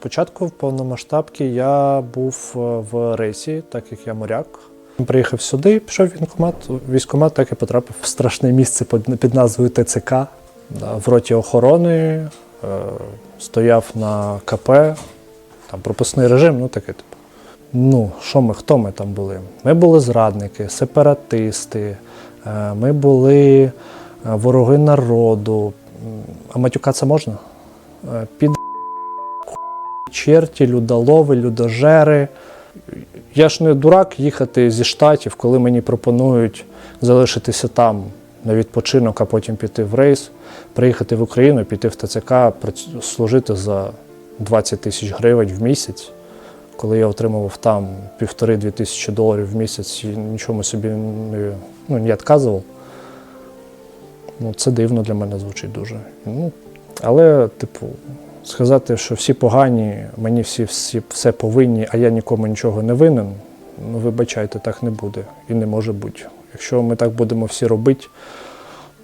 Спочатку в повномасштабці я був е, в рейсі, так як я моряк. Приїхав сюди, пішов в військкомат, так і потрапив в страшне місце під, назвою ТЦК. В роті охорони, е, стояв на КП, там пропускний режим, ну таке типу. Ну, що ми, хто ми там були? Ми були зрадники, сепаратисти, е, ми були вороги народу. А матюкатися можна? Е, Під черті, людолови, людожери. Я ж не дурак їхати зі штатів, коли мені пропонують залишитися там на відпочинок, а потім піти в рейс, приїхати в Україну, піти в ТЦК, служити за 20 тисяч гривень в місяць. Коли я отримував там півтори-дві тисячі доларів в місяць і нічому собі не, ну, не відказував. Ну, це дивно для мене звучить дуже. Ну, але, типу, сказати, що всі погані, мені всі, всі все повинні, а я нікому нічого не винен, ну вибачайте, так не буде і не може бути. Якщо ми так будемо всі робити,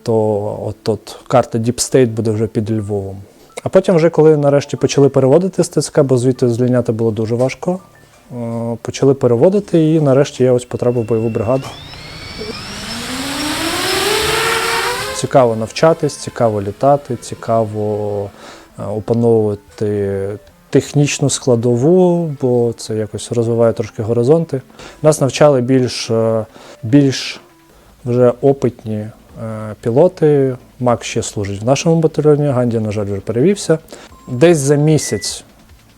то от, карта Deep State буде вже під Львовом. А потім, вже коли нарешті почали переводити з ТЦК, бо звідти звільняти було дуже важко, е, почали переводити, і нарешті я ось потрапив в бойову бригаду. Цікаво навчатись, цікаво літати, цікаво опановувати технічну складову, бо це якось розвиває трошки горизонти. Нас навчали більш, е, більш вже опитні е, пілоти. Мак ще служить в нашому батальйоні, Ганді, на жаль, вже перевівся. Десь за місяць,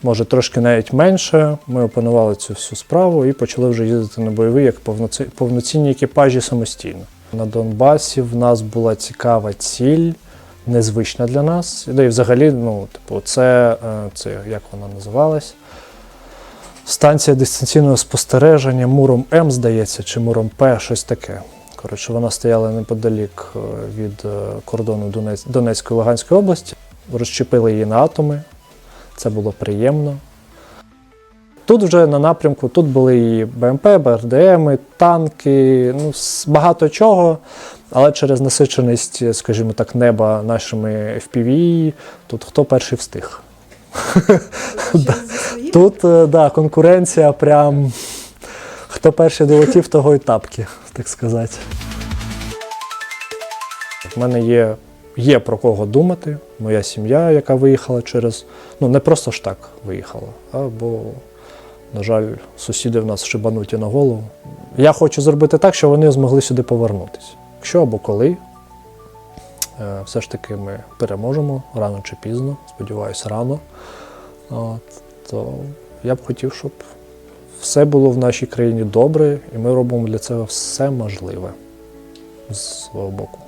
може трошки навіть менше, ми опанували цю всю справу і почали вже їздити на бойові як повноці- повноцінні екіпажі самостійно. На Донбасі в нас була цікава ціль, незвична для нас. І взагалі, ну, типу, це, е, це як вона називалась? Станція дистанційного спостереження Муром М, здається, чи Муром П, щось таке. Коротше, вона стояла неподалік е, від е, кордону Донець- Донецької Луганської області. Розчепили її на атоми. Це було приємно. Тут вже на напрямку тут були і БМП, БРДМи, танки, ну, багато чого. Але через насиченість, скажімо так, неба нашими FPV, тут хто перший встиг. Тут е, да, конкуренція прям. Хто перший долетів, того і тапки, так сказати. У мене є, є про кого думати. Моя сім'я, яка виїхала через. Ну, не просто ж так виїхала, а бо, на жаль, сусіди в нас шибануті на голову. Я хочу зробити так, щоб вони змогли сюди повернутися. Якщо або коли, е, все ж таки ми переможемо рано чи пізно, сподіваюся, рано. То я б хотів, щоб все було в нашій країні добре, і ми робимо для цього все можливе з свого боку.